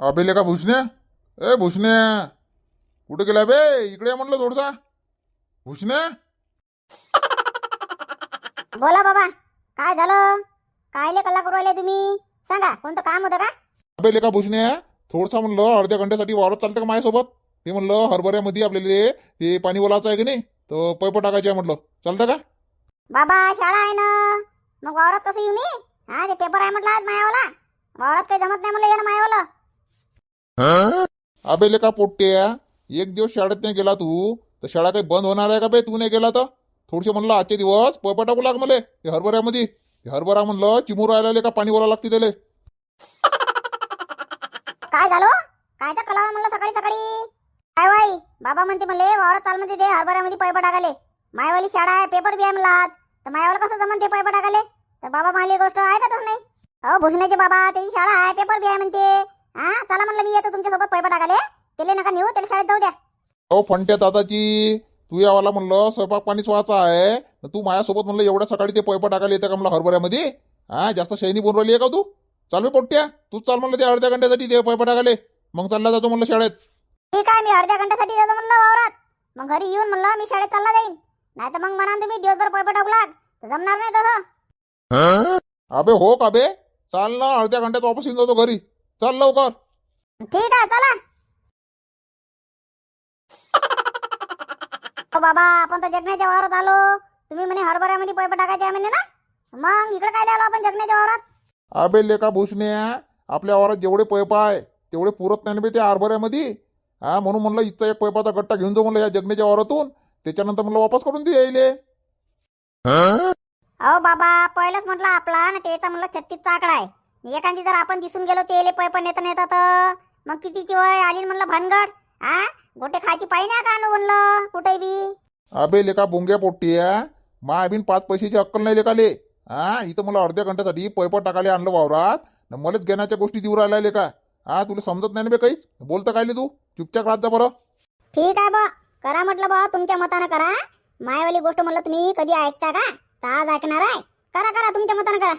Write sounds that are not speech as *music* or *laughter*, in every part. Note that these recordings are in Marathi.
अबे लेका भुसण्या ए भुसण्या कुठे गेला बे? इकडे ये म्हणलं थोडसा. भुसण्या बोला बाबा काय झालं? कायले कल्ला करू राहिले तुम्ही? सांगा कोणतं काम होतं का? अबे लेका भुसण्या थोडसा म्हणलं अर्ध्या घंट्यासाठी वावरात चालतं का माझ्यासोबत? ते म्हणलं हरभऱ्यामध्ये आपल्याला ते- पाणी बोलायचं आहे की नाही? तर पैप टाकायचे म्हटलं. चालतं का? बाबा शाळा आहे ना. मग वावरात कसं येऊ मी? हा ते पेपर आहे म्हटलं आज मायावाला. वावरात काही जमत नाही म्हणलं येणं मायावाला. अबे लेका पोट्ट्या एक दिवस शाळेत नाही गेला तू? तर शाळा काही बंद होणार आहे का बे? तू नाही गेला तर? थोडेसे म्हणलं आजचे दिवस पळपा टाकू लाग मले. ते हरभऱ्यामध्ये. ते हरभरा म्हणलं चिमूर राहिला लेका पाणी बोला लागते त्याला. काय झालं? काय तर कलावा म्हणलं सकाळी सकाळी? काय वाई बाबा म्हणते म्हणले वावरात चाल म्हणते ते हरभऱ्यामध्ये पैप टाकाले मायवाली शाळा आहे पेपर बी आहे म्हणलं आज. तर मायावाला कसं जमन ते पैप टाकाले तर बाबा मला गोष्ट ऐकतच नाही. अहो भुसण्याचे बाबा त्याची शाळा आहे पेपर बी आहे म्हणते. हा चला म्हणलं मी येतो तुमच्यासोबत पैप टाकाले त्याला नका नेऊ त्याला शाळेत जाऊ द्या. अहो फंट्या दादाची तू यावाला म्हणलं स्वयंपाक पाणीच व्हायचा आहे. तू माझ्यासोबत म्हणलं एवढ्या सकाळी ते पैप टाकायला येतं का म्हणलं हरभऱ्यामध्ये? हा जास्त शैनी बोलून राहिली आहे का तू? चाल बे पोट्ट्या तूच चाल म्हणलं ते अर्ध्या घंट्यासाठी ते पैप टाकाले मग चालला जातो म्हणलं शाळेत. ठीक आहे मी अर्ध्या घंट्यासाठी जातो म्हणलं वावरात. मग घरी येऊन म्हणलं मी शाळेत चालला जाईन. नाही तर मग म्हणा तुम्ही दिवसभर पैप टाकू लाग. तर जमणार नाही तसं. अबे हो का बे? चाल ना अर्ध्या घंट्यात वापस येऊन जातो घरी. चाल लवकर. ठीक आहे चला. *laughs* ओ बाबा आपण तर जगण्याच्या वावरात आलो. तुम्ही म्हणे हरभऱ्यामध्ये पैप टाकायचे आहे म्हणे ना? मग इकडे काय आलो आपण जगण्याच्या वावरात? अबे लेका भूषण्या आपल्या वावरात जेवढे पैप आहे तेवढे पुरत नाही ना बे त्या हरभऱ्यामध्ये. हा म्हणून म्हणलं इथचा एक पैपाचा गट्टा घेऊन जाऊ म्हणलं या जगण्याच्या वावरातून. त्याच्यानंतर म्हणलं वापस करून देऊ यायले. अहो बाबा पहिलंच म्हटलं आपला ना त्याचा म्हणलं छत्तीसचा आकडा आहे. एखादी जर आपण दिसून गेलो तेले पैप नेता नेता तर. मग कितीची वय आली न म्हणलं भानगड? हा गोटे खायची पाहिजे ना का आणू म्हणलं? कुठे बी? अबे लेका बोंग्या पोट्टीया मा अभिन पाच पैशाची अक्कल नाही लेकाले. हा इथं मला अर्ध्या घंट्यासाठी पैप टाकाले आणलं वावरात. न मलाच घेण्याच्या गोष्टी देऊ राहिल्या लेका. हा तुला समजत नाही ना बे काहीच? बोलतं कायले तू? चुपचाप राहत जा बरं. ठीक आहे बा. करा म्हटलं बा तुमच्या मतानं करा. मायवाली गोष्ट म्हणलं तुम्ही कधी ऐकता का? तर आज ऐकणार आहे. करा करा तुमच्या मतानं करा.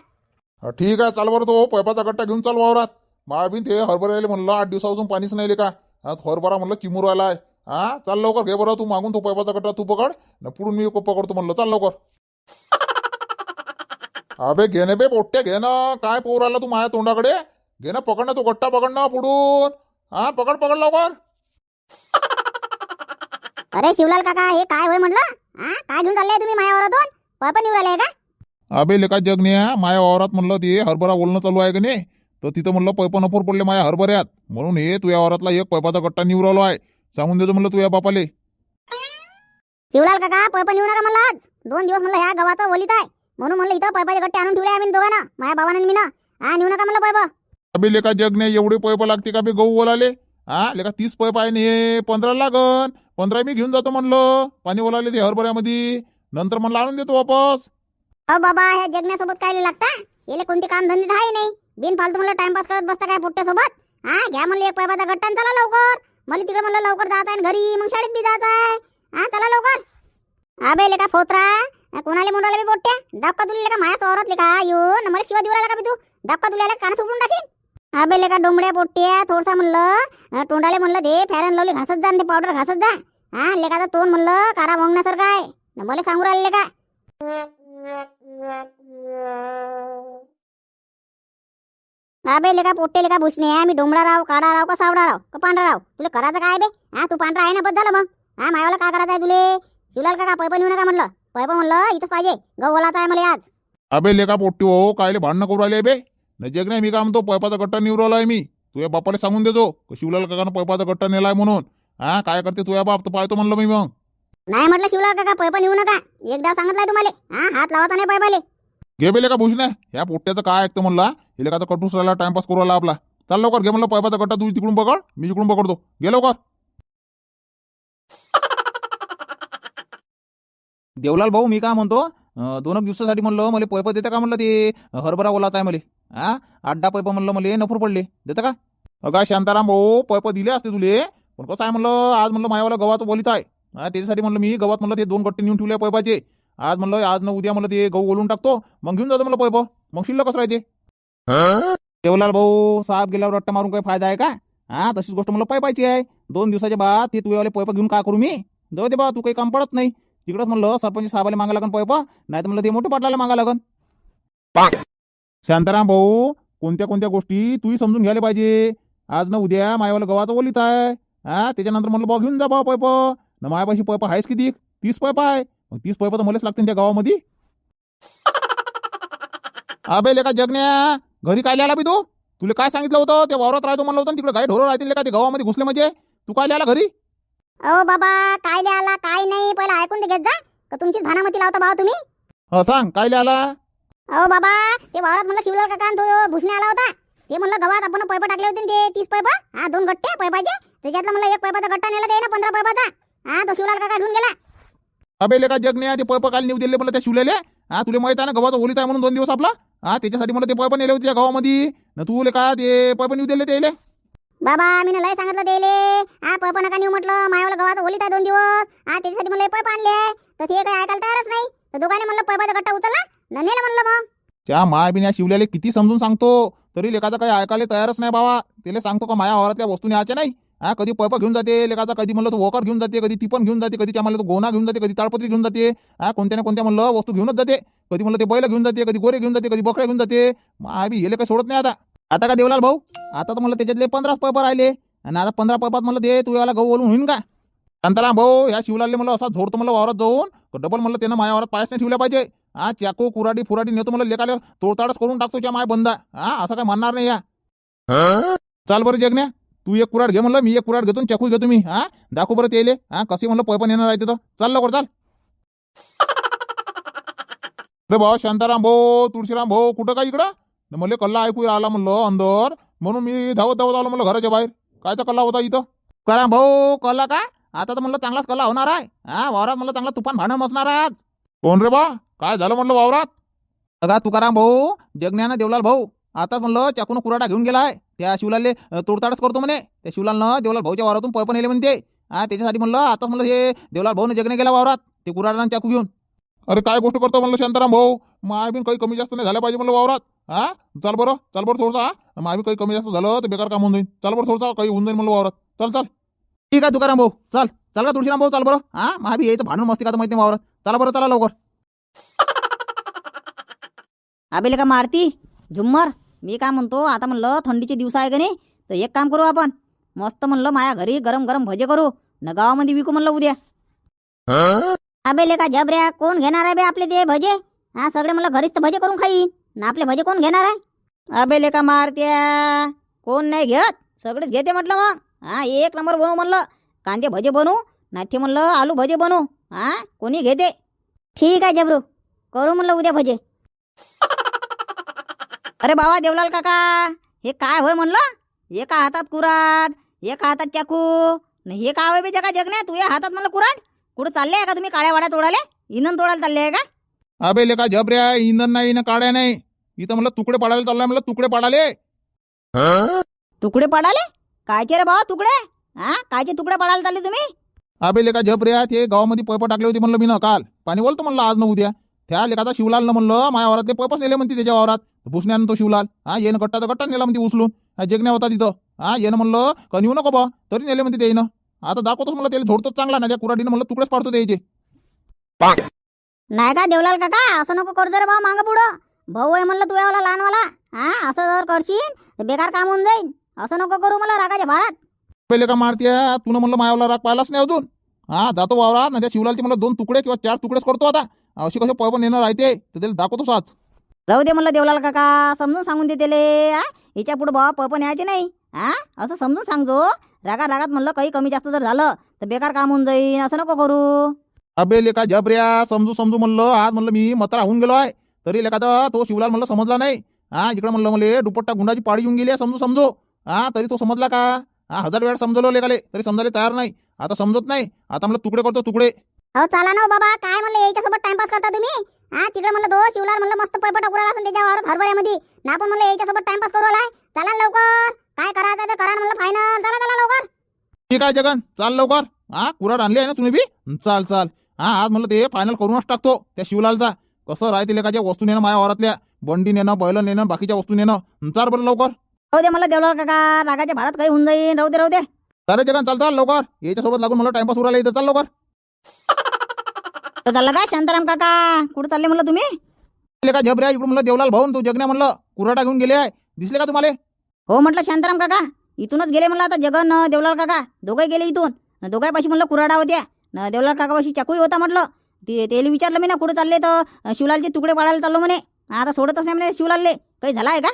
ठीक आहे चाल बरं तो. पैपाचा गट्टा घेऊन चाल वावरात. मा अभिन ते हरभऱ्याला म्हणलं आठ दिवसापासून पाणीच नाही हा तो हरभरा म्हणलं चिमूर आलाय. हा चाल लवकर घे बरं तू मागून तो पैपाचा गट्टा तू पकड. न पुढून मी पकडतो म्हणलं चाल लवकर. *laughs* अबे घे ना बे पोट्ट्या घे ना. काय पोर आला तू माझ्या तोंडाकडे? घे ना पकड ना तो गट्टा पकड ना पुढून. हा पकड पकड लवकर. अरे शिवलाल काका हे काय होय म्हटलं हा काय घेऊन चालले तुम्ही मायावरातून? पैप निवड आले का? अबे लेका जगण्या माया वावरात म्हणलं ते हरभरा बोलणं चालू आहे का नाही? तर तिथं म्हणलं पैप नफर पडले माया हरभऱ्यात. म्हणून हे तुझ्या वावरातला एक पैपाचा गट्टा निवरालो आहे. सांगून देतो म्हणलं तुझ्या बापाले. शिवलाल काका पैप निवू नका म्हणलं आज. दोन दिवस म्हणलं ह्या गव्हाचं वलीत आहे. म्हणून म्हणलं इथं पैपाचे गट्टे आणून ठेवले आम्ही दोघांना माझ्या भावानं मी ना हा निवू नका म्हणलं पैप. अबे लेका जगण्या एवढे पैप लागते का बे गहू बोलाले हा लेका तीस पैप आहे ना हे पंधरा लागन. पंधरा मी घेऊन जातो म्हणलं. पाणी बोलाले ते हरभऱ्यामध्ये. नंतर म्हणलं आणून देतो वापस. अ बाबा ह्या जगण्यासोबत काय लागता? याले कोणते काम धंदे आहे नाही. बिन फालतू म्हणलं टाइमपास करत बसता काय पोट्ट्यासोबत? हा घ्या म्हणलं एक पैबाचा गट्टा आणि चला लवकर. मला तिकडे म्हणलं लवकर जायचं आहे घरी मग शाळेत बी जायचं आहे. हा चला लवकर. अबे लेका फोत्रा कोणाला म्हणून बी पोट्ट्या? दापका तुला का माझ्या चोरात लेका. न मला शिवा देऊ राहिला का बी तू? दापका तुला कान सुटून टाकीन? अबे लेका डोंबड्या पोट्ट्या थोडसा म्हणलं तोंडाले म्हणलं दे फॅरन लावली घासत जा ते पावडर घासत जा. हा लेकाचं तोंड म्हणलं कारा मोंगण्यासारखं आहे. मला सांगू राहिले का अबे लेका पोट्टे लेका भुसणे मी डोंबडा राव काळा राव का सावडा राव का पांढरा राव? तुला करायचं काय बे? हा तू पांढरा आहे ना बस झालं मग. हा मायाला काय करायचं आहे तुले? शिवलाल का पैप नेऊ नका म्हणलं पैप म्हणलं इथंच पाहिजे. गव्हालाचा आहे मला आज. अबे लेका पोट्टी हो कायले भांडणं करू राहिले बे? नजेक नाही मी काय म्हणतो पैपाचा गट्टा निवराला आहे मी. तुझ्या बापाला सांगून देतो का शिवलाल काकानं पैपाचा गट्टा नेलाय म्हणून. हा काय करते तुझ्या बाप? तर पाहतो म्हणलं मी मग. नाही म्हटलं शिवलाल काका पैप नेऊ नका. एकदा सांगितलंय तुम्हाला. हा हात लावायचा नाही पैपाले घे बेले का भूषण्या ह्या पोट्ट्याचं काय ऐकतं म्हणला? हे लेकाचा कटूस राहिला टाइमपास करू राहिला आपला. चाल लवकर घे म्हणलं पैपाचा गट्टा तू तिकडून पकड मी इकडून पकडतो. घे लवकर. *laughs* देवलाल भाऊ मी काय म्हणतो? अं, दोन एक दिवसासाठी म्हणलं मला पैप देता का म्हणलं ते? हरभरा ओलाचा आहे मला. हा अड्डा पैप म्हणलं मला नफर पडले. देता का? अगा शांताराम भाऊ पैप दिले असते तुले. पण कसं आहे म्हणलं आज म्हणलं मायावाला गव्हाचं बोलीत आहे. हा त्याच्यासाठी म्हणलं मी गव्हात म्हणलं ते दोन गट्टे नेऊन ठेवले पैपाचे आज म्हणलं आज न उद्या म्हणलं ते गहू बोलून टाकतो. मग घेऊन जातो म्हणलं पैप मग शिल्लक कसं राहते? देवलाल भाऊ साहेब गेल्यावर रट्टा मारून काही फायदा आहे का? हा तशीच गोष्ट मला पैपायची आहे. दोन दिवसाच्या बाद ते तुझ्यावाले पैप घेऊन का करू मी? जाऊ दे बा तू काही काम पडत नाही. तिकडंच म्हणलं सरपंच साहेबाला मागा लागन पैप नाही तर म्हणलं ते मोठे पाटलाला मागा लागन. शांताराम भाऊ कोणत्या कोणत्या गोष्टी तूही समजून घ्यायला पाहिजे. आज ना उद्या मायावाला गव्हाचा ओलीत आहे. हा त्याच्यानंतर म्हणलं बा घेऊन जा बा पैप न मायापाशी पैप आहेस किती तीस पैप आहे मग तीस पैप तर मलाच लागतील त्या गावामध्ये. *laughs* अबे लेका जगण्या घरी काय आला बी तू? तुला काय सांगितलं होतं? ते वावरात राहतो म्हणलं होतं तिकडे गाय ढोरं राहतील का ते गावामध्ये घुसले म्हणजे. तू काय आला घरी? अहो बाबा काय ले आला काय नाही. पहिला ऐकून ते घेत जा. का तुमचीच भानामती लावता भाऊ तुम्ही? हा सांग. काय आला अहो बाबा ते वावरात म्हणलं शिवलाल काका तो भुसणे आला होता. ते म्हणलं गव्हात आपण पैप टाकले होते ना ते तीस पैप हा दोन गट्टे पैपाचे त्याच्यातलं म्हणलं एक पैपाचा गट्टा नेला ते ना पंधरा पैपाचा हा तो शिवलाल काका घेऊन गेला. अबे लेका जगण्या ते पैप काल नेऊ दिले मला त्या शिवलेले. हा तुला माहीत आहे ना गव्हाचा ओलीत आहे म्हणून दोन दिवस आपला? हा त्याच्यासाठी मला ते पैप नेले होते त्या गावामध्ये. न तू का ते पैप नेऊ दिले त्याले बाबा मी लय सांगितलं त्याले. हा पैप नका नेऊ म्हटलं. मायावलं गव्हात ओलीत आहे दोन दिवस. हा त्याच्यासाठी मला पैप आणले. तर ते काही ऐकायला तयारच नाही. तर दोघांनी म्हणलं पैपाचा गट्टा उचलला. न नेलं म्हणलं मग. त्या माय बिन्या शिवल्याले किती समजून सांगतो. तरी लेकाचा काही ऐकायला तयारच नाही बाबा. त्याला सांगतो का माया वावरातल्या वस्तू न्यायच्या नाही? हा कधी पैप घेऊन जाते लेकाचा कधी म्हणलं तो वोकर घेऊन जाते कधी टिपण घेऊन जाते कधी त्या म्हणलं तो गोना घेऊन जाते कधी ताडपत्री घेऊन जाते हा कोणत्या ना कोणत्या म्हणलं वस्तू घेऊनच जाते कधी म्हणलं ते बैल घेऊन जाते कधी गोरे घेऊन जाते कधी बकऱ्या घेऊन जाते बी हेले काही सोडत नाही आता. आता का देवलाल भाऊ? आता तर म्हणलं त्याच्यातले पंधराच पैप राहिले आणि आता पंधरा पैपात म्हणलं ते तू याला गहू बोलून होईन का? शांताराम भाऊ या शिवलालले मला असा झोडतो म्हणलं वावरात जाऊन डबल म्हणलं त्यानं माझ्या वावरात पायच नाही ठेवल्या पाहिजे. हा चाकू कुराडी फुराडी नेतो मला लेकाले तोडताडच करून टाकतो त्या माय बंदा. हा असं काय म्हणणार नाही या. चाल बरं जगण्या. तू एक कुराड घे म्हणलं मी एक कुराड घेतो चाकू घेतो मी. हा? दाखव बरं ते हा? कसे म्हणलं पैपण येणार आहे तर चाल लवकर चाल. रे भाऊ शांताराम भाऊ तुळशीराम भाऊ कुठं काय इकडं? मला कल्ला ऐकू आला म्हणलं अंदर. म्हणून मी धावत धावत आलो म्हणलं घराच्या बाहेर. कायचा कल्ला होता इथं? करा भाऊ कल्ला का? आता तर म्हणलं चांगलाच कल्ला होणार आहे. हा? वावरात म्हणलं चांगला तुफान भांडण आहे आज. कोण रे बा? काय झालं म्हणलं वावरात? अगा तुकाराम भाऊ जगण्यानं देवलाल भाऊ. आताच म्हणलं चाकून कुराडा घेऊन गेलाय. त्या शिवलालले अं, तोडताडच करतो म्हणे. त्या शिवलालनं देवलाल भाऊच्या वावरातून पैपण नेले म्हणते. हा त्याच्यासाठी म्हणलं आताच म्हणलं हे देवलाल भाऊने जगणे गेला वावरात ते कुराडा चाकू घेऊन. अरे काय गोष्ट करतो म्हणलं शांताराम भाऊ? माय बी काही कमी जास्त नाही झालं पाहिजे म्हणलं वावरात. हा? चाल बरं चाल बरं थोडसा माय बी काही कमी जास्त झालं तर बेकार काम होऊन जाईल चाल बरं थोडसा काही होऊन जाईल म्हणलं वावरात. चल चाल. ठीक आहे तुकाराम भाऊ. चल चल का तुळशीराम भाऊ चाल बरं. हा? मा बी यायचं भांडण मस्ती का माहिती वावरात. चला बरं चला लवकर. अबेले का मारती? झुम्मर मी काय म्हणतो आता म्हणलं थंडीचे दिवस आहे का नाही तर एक काम करू आपण. मस्त म्हणलं माया घरी गरम गरम भजे करू. न गावामध्ये विकू म्हणलं उद्या. अबे लेका जबऱ्या कोण घेणार आहे बे आपले ते भजे? हा सगळे म्हणलं घरीच तर भजे करून खाईन. ना आपले भजे कोण घेणार आहे? अबे लेका मारत्या कोण नाही घेत सगळेच घेते म्हटलं मग. हा एक नंबर बनवू म्हणलं. कांदे भजे बनवू नाही ते म्हणलं आलू भजे बनवू. हा कोणी घेते? ठीक आहे जबरू करू म्हणलं उद्या भजे. अरे बाबा देवलाल काका हे काय होय म्हणलं? एका हातात कुराड एका हातात चाकू न हे काय होय बे जगा जगण्या तुझ्या हातात म्हणलं कुराड? कुठं चालले आहे का तुम्ही? काळ्या वाड्या तोडाले इनन तोडायला चालले आहे का? अबे लेका जबऱ्या इंधन नाही ना काड्या नाही. इथं म्हणलं तुकडे पाडायला चाललाय म्हणलं तुकडे पाडाले. तुकडे पडाले? कायचे रे भावा तुकडे? हा कायचे तुकडे पडायला चालले तुम्ही? अबे लेका जबऱ्या ते गावामध्ये पैप टाकले होते म्हणलं मी ना काल. पाणी बोलतो म्हणलं आज न उद्या. त्या लेकाचा शिवलाल म्हणलं माझ्या वावरात ते पैपच नेले म्हणते त्याच्या वावरात. भुसण्यानं तो शिवलाल हा येणं गट्टाचा गट्टा नेला म्हणते उचलून. हा जगण्या होता तिथं. हा येणं म्हणलं का नेऊ नको बा. तरी नेले म्हणते ते येणं आता दाखवतोच म्हणलं त्याला झोडतोच चांगला ना त्या कुराडीनं म्हणलं तुकडेच पाडतो द्यायचे नाही का देवलाल काका असं नको करू जरा भाऊ मागं पुढं. भाऊ आहे म्हणलं तुझ्यावाला लहानवाला. हा असं जर करशील तर बेकार काम होऊन जाईल. असं नको करू मला रागाच्या भारात. पहिले का मारत्या? तुनं म्हणलं मायावला राग पाहिलाच नाही अजून. हा जातो वावरात ना त्या शिवलालचे मला दोन तुकडे किंवा चार तुकडेच करतो आता. अशी कसे पैप नेणार राहते तर त्याला दाखवतोच आज राहू दे म्हणलं देवलाल काका समजून सांगून दे त्याले हिच्या पुढे भावा पप न्यायचे नाही हा असं समजून सांगजो. रागा रागात म्हणलं काही कमी जास्त जर झालं तर बेकार काम होऊन जाईल असं नको करू. अबे लेका जबऱ्या समजू समजू म्हणलं आज म्हणलं मी मतारा होऊन गेलो आहे. तरी लेकाचा तो शिवलाल म्हणलं समजला नाही. हा इकडे म्हणलं मला दुपट्टा गुंडाची पाळी येऊन गेली आहे, समजू समजू. हा तरी तो समजला का? हा हजार वेळा समजवलं लेकाले तरी समजायला तयार नाही. आता समजत नाही. आता म्हणलं तुकडे करतो तुकडे. अहो चला ना हो बाबा. काय म्हणलं याच्यासोबत टाइमपास करता तुम्ही? हा तिकडे म्हणलं दो शिवलाल म्हणलं मस्त पैपट टाकून असेल त्याच्यावर हरभऱ्यामध्ये. ना आपण म्हणलं याच्यासोबत टाइमपास करू आलाय. चला ना लवकर. काय करायचं ते करा ना म्हणलं फायनल चला चला लवकर. ठीक आहे जगन. चाल लवकर. हा कुराड आणली आहे ना तुम्ही बी? चाल चाल. हा आज म्हणलं ते फायनल करूनच टाकतो त्या शिवलालचा. कसं राहते लेकाच्या वस्तू नेणं माझ्या वावरातल्या? बंडी नेणं बैल नेणं बाकीच्या वस्तू नेणं. चाल बरं लवकर. राहू दे मला देवलाल काका. रागाच्या भारत काही होऊन जाईन. राहू दे राहू दे. चालेल जगन. चाल चाल लवकर. याच्यासोबत लागून मला टाइमपास उरायला इथं चाल लवकर. *laughs* तर चाललं का शांताराम काका कुठं चालले म्हणलं तुम्ही? दिसले का झबऱ्या इकडून म्हणलं देवलाल भाऊन तू जगण्या म्हणलं कुराटा घेऊन गेले आहे. दिसले का तुम्हाला? हो म्हटलं शांताराम काका इथूनच गेले म्हणलं आता जगन देवलाल काका. दोघंही गेले इथून. न दोघांपाशी म्हणलं कुराडा होत्या. न देवलाल काकापाशी चाकूही होता म्हटलं. ते त्याला विचारलं मी ना कुठं चालले तर? अं, शिवलालचे तुकडे पाडायला चाललो म्हणे. आता सोडतच नाही म्हणे शिवलालले. काही झाला आहे का?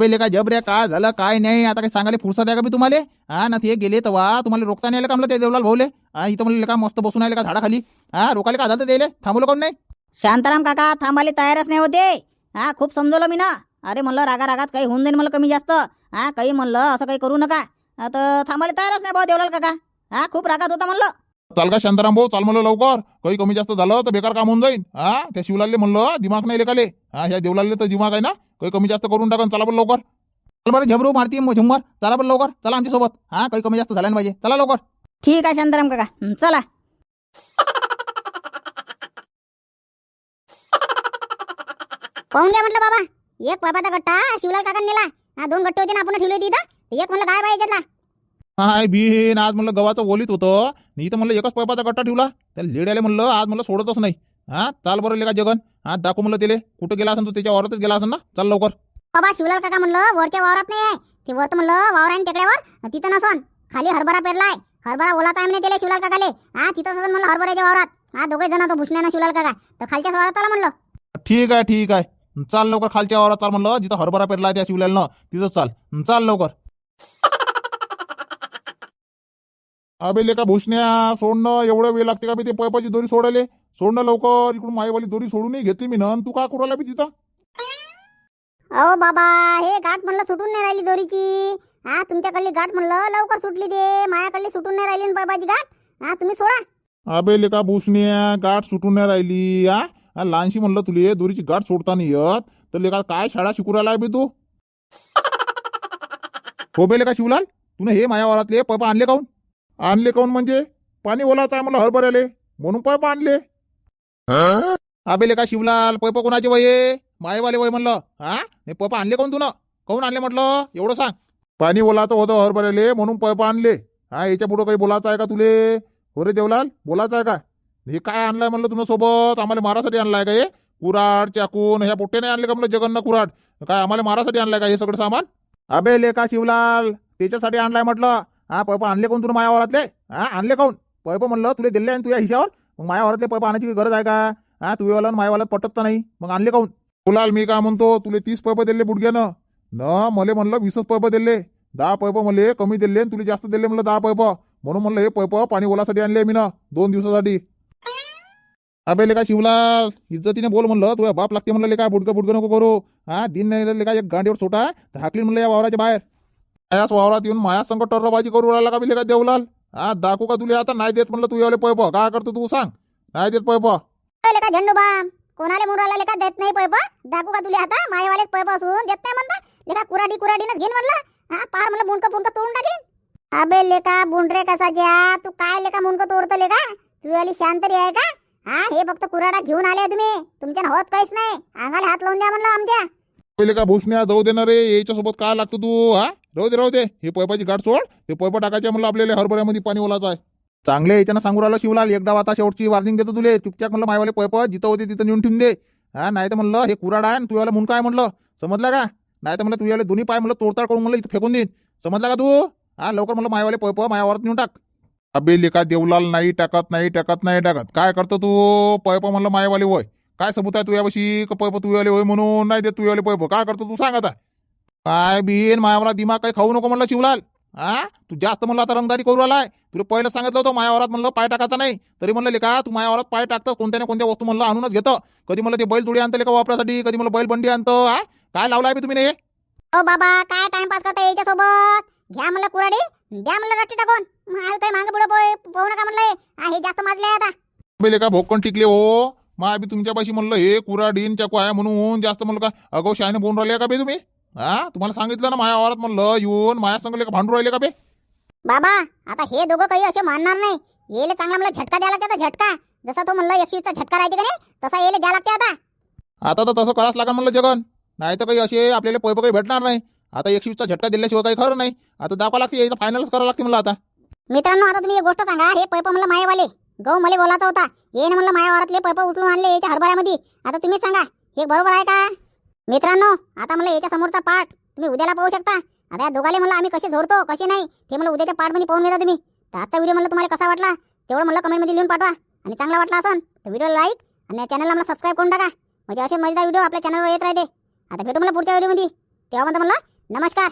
पहिले काय जबऱ्या काय झालं काय नाही आता काही सांगायला फुरसा द्या का मी तुम्हाला? हा ना ते गेले तेव्हा तुम्हाला रोखता नाही आलं का म्हणलं ते देवलाल भाऊले? इथं म्हणलं का मस्त बसून आले का झाडाखाली? हा रोखायला का झालं त्याले? थांबवलं कोण नाही? शांताराम काका थांबायला तयारच नाही होते. हा खूप समजवलं मी ना. अरे म्हणलं रागा रागात काही होऊन जाईल म्हणलं कमी जास्त. हा काही म्हणलं असं काही करू नका. आता थांबायला तयारच नाही भाऊ देवलाल काका. हा खूप रागात होता म्हणलं. चाल का शांताराम भाऊ? चाल म्हणलं लवकर. काही कमी जास्त झालं तर बेकार काम होऊन जाईल हा? त्या शिवलालले म्हणलं दिमाग नाही लेखाले हा ह्या देवलालले तर दिमाग आहे ना? काही कमी जास्त करून टाकन. चला पण लवकर. चल बरं झबरू मारती मग चला बरं लवकर. चला आमच्यासोबत हा काही कमी जास्त झाल्या पाहिजे. चला लवकर. ठीक आहे शांताराम काका. हं, चला. पाहून घ्या म्हटलं बाबा. एक पैपाचा गट्टा शिवलाल काका नेला हा दोन गट्टे होते ना आपण ठेवले होते इथं. एक म्हणलं काय बाई याच्यातला हाय बिन आज म्हणलं गव्हाचं ओलीत होतं. मी इथं म्हणलं एकच पैपाचा गट्टा ठेवला. त्या लेड्याले म्हणलं आज म्हणलं सोडतच नाही. हा चाल बरं लेका जगन. हा दाखव म्हणलं त्याले कुठं गेला असेल तू त्याच्या वावरातच गेला असेल ना? चल लवकर. बाबा शिवलाल काका म्हणलं वरच्या वावरात नाही आहे. ते वरत म्हणलं वावर आहे ना टेकड्यावर? तिथं नसन. खाली हरभरा पेरलाय. हरभरा ओलाचा आहे म्हणे त्याला शिवलाल काकाले. हा तिथं असं म्हणलं हरभऱ्याच्या वावरात. हा दोघे जण तो भुसण्यानं शिवलाल काका. तर खालच्या वावरात आला म्हणलं. ठीक आहे ठीक आहे. चाल लवकर खालच्या वावरात चाल म्हणलं. जिथं हरभरा पेरला त्या शिवल्यानं तिथंच चाल. चाल लवकर. अबे लेका भूषण्या सोडणं एवढं वेळ लागते का बे ते पैपाची दोरी सोडायले? सोडणं लवकर इकडून माईवाली दोरी सोडूनही घेतली मी ना तू का कुराला बी तिथं? अहो बाबा हे गाठ म्हणलं सुटून नाही राहिली दोरीची. हा तुमच्याकडली गाठ म्हणलं लवकर सुटली दे. मायाकडली सुटून नाही राहिली ना पैपाची गाठ. हा तुम्ही सोडा. अबे लेका भूषण्या गाठ सुटून नाही राहिली हा? लहानशी म्हणलं तुले दोरीची गाठ सोडता नाही येत. तर लेका काय शाळा शिकू राहिला बे तू? *laughs* हो बेले का शिवलाल तुने हे माया वावरातले पैप आणले काऊन आणले काऊन म्हणजे? पाणी ओलाच आहे मला हरभऱ्याले म्हणून पैप आणले. अबेले का शिवलाल पैप कोणाचे वय? मायवाले वय म्हणलं. हा? हे पैप आणले काऊन तुनं? काऊन आणले म्हटलं? एवढं सांग. पाणी ओलाचं होतं हरभऱ्याले म्हणून पैप आणले. हा याच्या पुढं काही बोलायचं आहे का तुले? हो रे देवलाल बोलायचं आहे का? हे काय आणलंय म्हणलं तुला सोबत? आम्हाला मारासाठी आणलाय का हे? कुराड चाकून ह्या पोट्टे नाही आणले का म्हणलं? जगन्ना कुराड. काय आम्हाला मारासाठी आणलाय का हे सगळं सामान? अबे लेका शिवलाल त्याच्यासाठी आणलाय म्हटलं. हा पैप आणले कोण तुला माया वावरातले? हा आणले काऊन पैप म्हणलं तुला दिले आणि तुझ्या हिशावर? मग माया वावरातले पैप आणायची काही गरज आहे का? हा तुझ्यावाला मायावाला पटत तर नाही. मग आणले काऊन बोलाल मी काय म्हणतो तुले तीस पैप दिले बुडग्यानं. न मले म्हणलं वीसच पैप दिले. दहा पैप मले कमी दिले आणि तुला जास्त दिले म्हणलं दहा पैप म्हणून म्हणलं हे पैप पाणी ओलासाठी आणले मी ना दोन दिवसासाठी. अबे का शिवलाल इज्जतीने बोल म्हणलं तुझ्या बाप लागते म्हणलं काय बुडकं बुडकं नको करू. हा दिन नाही लेका एक गांडीवर सोटा तर हाकली म्हणलं या वावराच्या बाहेर. मायाच वावरात येऊन माया संग टर्रबाजी करू राहिला का बिले का देवलाल? हा दाखवू का तुला आता? नाही देत म्हणलं तू यावले पैप. काय करतो तू सांग? नाही देत पैप. अरे का झेंडू कोणाला कोणाले मुराला लेका देत नाही पैप? दाखवू का तुले आता? मायवालेच पैप असून देत नाही म्हणता लेका कुराडी कुराडीनच घेईन म्हणलं? हा पार म्हणलं मुंडकं पुंडकं तोडून टाकीन. अबे लेका बुंडरे कसा ज्या तू काय लेका मुंडकं तोडतं लेका तू आली शांतरी आहे का? हा हे फक्त कुराडा घेऊन आले तुम्ही. तुमच्या होत काहीच नाही. अंगाला हात लावून द्या म्हणलं आमच्या. पहिले का भूषण्या जाऊ दे ना रे याच्यासोबत काय लागतो तू हा? राहू दे राहू दे. हे पैपाची गाठ सोड. ते पैप टाकायचे म्हणलं आपल्याला हरभऱ्यामध्ये पाणी ओलाचा आहे. चांगले याच्यानं सांगू राहिलं शिवलाल एकदा आता शेवटची वार्निंग देतो तुले. चुपचाप म्हणलं मायवाले पैप जिथं होते तिथं नेऊन ठेवून दे. हा नाही तर म्हणलं हे कुराड आहे आणि याला म्हणून काय म्हणलं? समजलं का? नाही तर म्हणलं तुझ्याला दोन्ही पाय म्हणलं तोडताड करून म्हणलं इथं फेकून देईन. समजला का तू? हा लवकर म्हणलं मायवाले पैप मायावरत नेऊन टाक. अबे लेखा देवलाल नाही टाकत नाही टाकत नाही टाकत. काय करतो तू? पैप म्हणलं मायवाले वय. काय सबूत आहे तुझ्यापाशी? का पैप तुझ्याले होय म्हणून? नाही देत तुझ्याले पैप काय करतो तू? सांग आता. काय बिन? मायावरात दिमाग काही खाऊ नको म्हणलं शिवलाल. हा तू जास्त म्हणलं आता रंगदारी करू आलाय तुला पहिलं सांगितलं होतं मायावरात म्हणलं पाय टाकायचा नाही. तरी म्हणलं का तू मायावरात पाय टाकतं कोणत्या ना कोणत्या वस्तू म्हणलं आणूनच घेतं. कधी म्हणलं ते बैल तुडी आणतं का वापरासाठी कधी म्हणलं बैल बंडी आणतं हा काय लावलाय बे तुम्ही हे? ओ बाबा काय टाइमपास करता याच्या सोबत घ्या म्हणलं कुराडी द्या म्हणलं रट्टी टाकून. माल काही मागं पुढे पाहू नका म्हणलं हा जास्त माजले आता. लेका भोकन टिकले हो. मा बी तुमच्यापाशी म्हणलं हे कुराडीन चाकू आहे म्हणून जास्त म्हणलं का अगो शाने बोलून राहिले का बे तुम्ही? हा? तुम्हाला सांगितलं ना माया आवारात म्हणलं येऊन माया संग लेका भांडू राहिले का बे? बाबा आता हे दोघं काही असे मानणार नाही. येले चांगला मला झटका द्यायला लागते झटका. जसा तो म्हणलं एकशेचा झटका राहते का नाही तसा येले द्या लागते आता. आता तर तसं करावंच लागेल म्हणलं जगन. नाही तर काही असे आपल्याला पैप काही भेटणार नाही. आता एकशे वीसचा झटका दिल्याशिवाय काही खरं नाही. आता दाखवा लागते यायचं फायनलच करावं लागते मला आता. मित्रांनो आता तुम्ही एक गोष्ट सांगा हे पैप म्हणलं मायवाले. गहू मला बोलायचा होता. ये ना म्हणलं माया वारातले पैप उचलून आणले याच्या हरभऱ्यामध्ये. आता तुम्हीच सांगा हे बरोबर आहे का? मित्रांनो आता मला याच्या समोरचा पाठ तुम्ही उद्याला पाहू शकता. आता या दोघाले म्हणलं आम्ही कसे जोडतो कसे नाही ते मला उद्याच्या पाठमध्ये पाहून घेता तुम्ही. तर आजचा व्हिडिओ म्हणलं तुम्हाला कसा वाटला तेवढं म्हणलं कमेंटमध्ये लिहून पाठवा. आणि चांगला वाटला असेल तर व्हिडिओ लाईक आणि चॅनलला मला सबस्क्राईब करून टाका. म्हणजे असे मजेदार व्हिडिओ आपल्या चॅनलवर येत राहते. आता भेटू मला पुढच्या व्हिडिओमध्ये. तेव्हा म्हणतो म्हणलं नमस्कार.